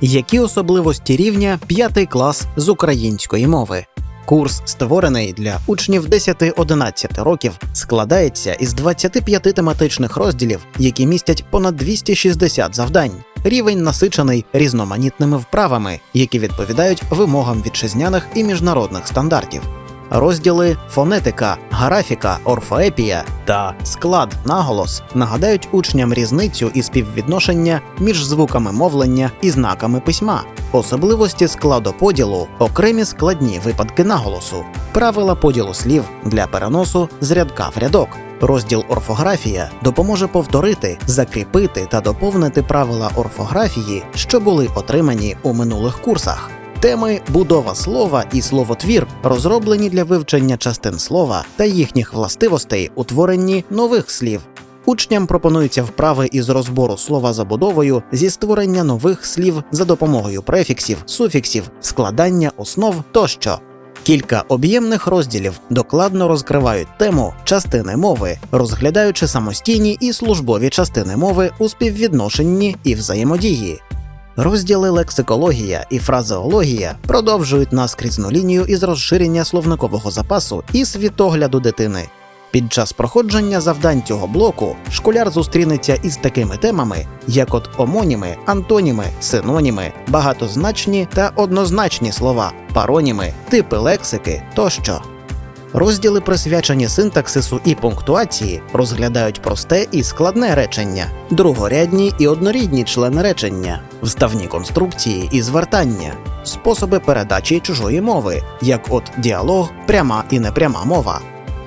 Які особливості рівня 5 клас з української мови? Курс, створений для учнів 10-11 років, складається із 25 тематичних розділів, які містять понад 260 завдань. Рівень насичений різноманітними вправами, які відповідають вимогам вітчизняних і міжнародних стандартів. Розділи фонетика, графіка, орфоепія та склад наголос нагадають учням різницю і співвідношення між звуками мовлення і знаками письма, особливості складоподілу, окремі складні випадки наголосу, правила поділу слів для переносу з рядка в рядок. Розділ орфографія допоможе повторити, закріпити та доповнити правила орфографії, що були отримані у минулих курсах. Теми будова слова і словотвір розроблені для вивчення частин слова та їхніх властивостей у творенні нових слів. Учням пропонуються вправи із розбору слова забудовою зі створення нових слів за допомогою префіксів, суфіксів, складання основ тощо. Кілька об'ємних розділів докладно розкривають тему частини мови, розглядаючи самостійні і службові частини мови у співвідношенні і взаємодії. Розділи лексикологія і фразеологія продовжують наскрізну лінію із розширення словникового запасу і світогляду дитини. Під час проходження завдань цього блоку школяр зустрінеться із такими темами, як от омоніми, антоніми, синоніми, багатозначні та однозначні слова, пароніми, типи лексики тощо. Розділи, присвячені синтаксису і пунктуації, розглядають просте і складне речення, другорядні і однорідні члени речення, вставні конструкції і звертання, способи передачі чужої мови, як от діалог, пряма і непряма мова.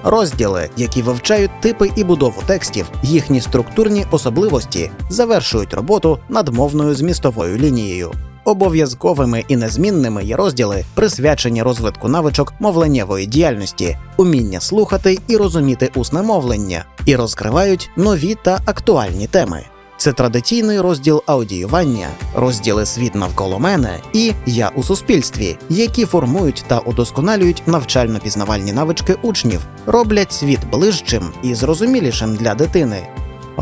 Розділи, які вивчають типи і будову текстів, їхні структурні особливості, завершують роботу над мовною змістовою лінією. Обов'язковими і незмінними є розділи, присвячені розвитку навичок мовленнєвої діяльності, уміння слухати і розуміти усне мовлення, і розкривають нові та актуальні теми. Це традиційний розділ аудіювання, розділи світ навколо мене і я у суспільстві, які формують та удосконалюють навчально-пізнавальні навички учнів, роблять світ ближчим і зрозумілішим для дитини.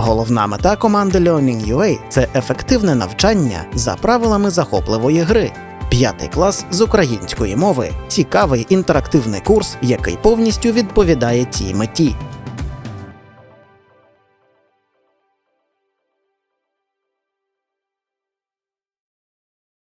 Головна мета команди Learning UA – це ефективне навчання за правилами захопливої гри. П'ятий клас з української мови цікавий інтерактивний курс, який повністю відповідає цій меті.